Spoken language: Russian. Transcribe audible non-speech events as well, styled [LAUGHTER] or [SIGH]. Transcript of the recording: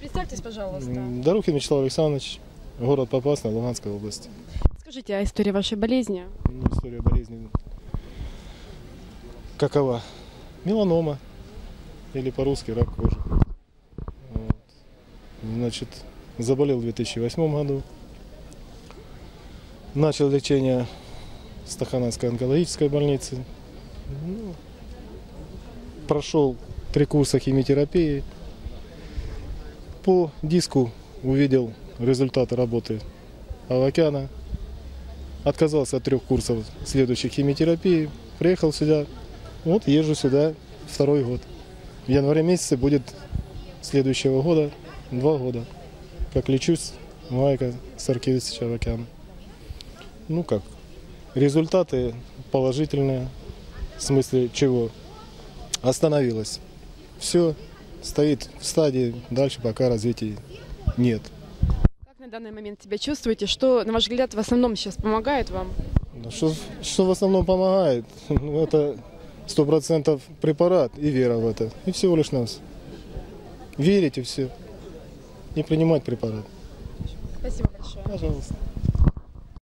Представьтесь, пожалуйста. М, Дорохин Вячеслав Александрович, город Попасна, Луганской области. Скажите о истории вашей болезни. Ну, история болезни какова? Меланома, или по-русски рак кожи. Вот. Значит, заболел в 2008 году. Начал лечение в Стахановской онкологической больнице. Ну, прошел три курса химиотерапии. По диску увидел результаты работы Авакяна. Отказался от трех курсов следующей химиотерапии. Приехал сюда. Вот езжу сюда второй год. В январе месяце будет следующего года два года. Как лечусь, Майка Саркевича Авакяна. Ну как, результаты положительные. В смысле чего? Остановилась. Все, стоит в стадии, дальше пока развития нет. Как на данный момент себя чувствуете? Что, на ваш взгляд, в основном сейчас помогает вам? Да Что, что в основном помогает? [LAUGHS] Ну, Это сто процентов препарат и вера в это. И всего лишь нас. Верить и все. Не принимать препарат. Спасибо большое. Пожалуйста.